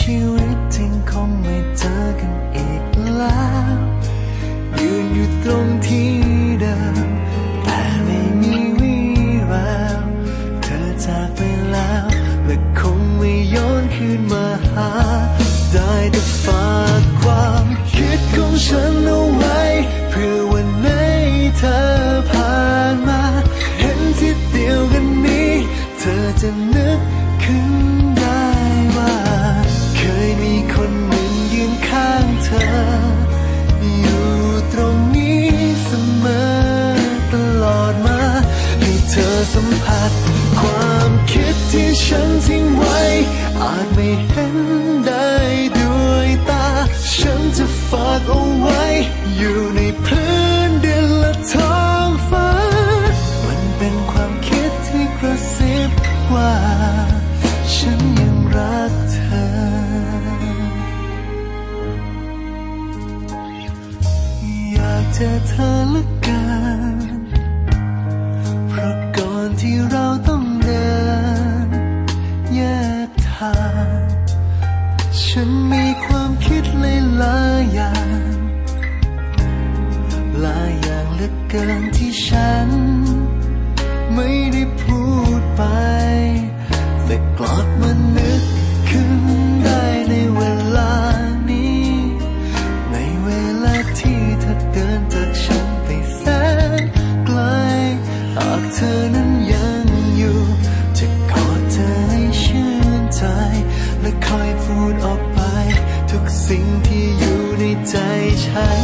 ชีวิตจริงคงไม่เจอกันอีกแล้ว ยืนอยู่ตรงที่เดิม อสัมผัส ความคิดที่ฉันทิ้งไว้ อาจไม่เห็นได้ด้วยตา ฉันจะฝากเอาไว้ อยู่ในพื้นดินและท้องฟ้า มันเป็นความคิดที่กระซิบว่า ฉันยังรักเธอ อยากเจอเธอเหละกัน ฉันมีความคิดหลายอย่างหลายอย่างเหลือเกินที่ฉัน ไม่ได้พูดไป และคอยพูดออกไป ทุกสิ่งที่อยู่ในใจฉัน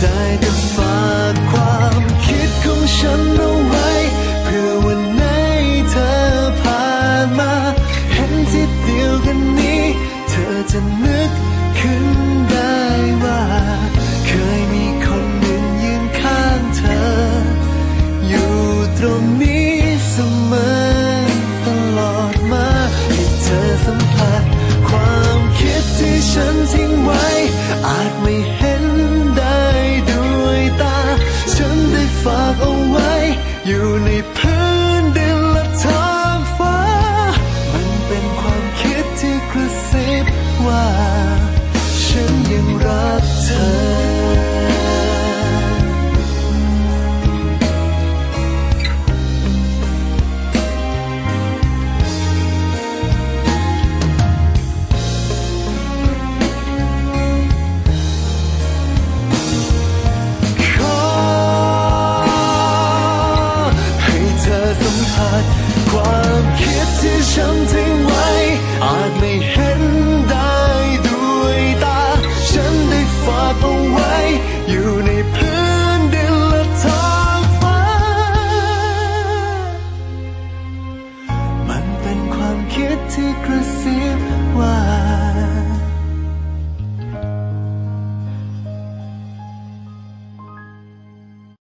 ได้แต่ฝากความคิดของฉันเอาไว้ เพื่อวันไหนเธอผ่านมา เห็นที่เดียวกันนี้ เธอจะนึกขึ้น มั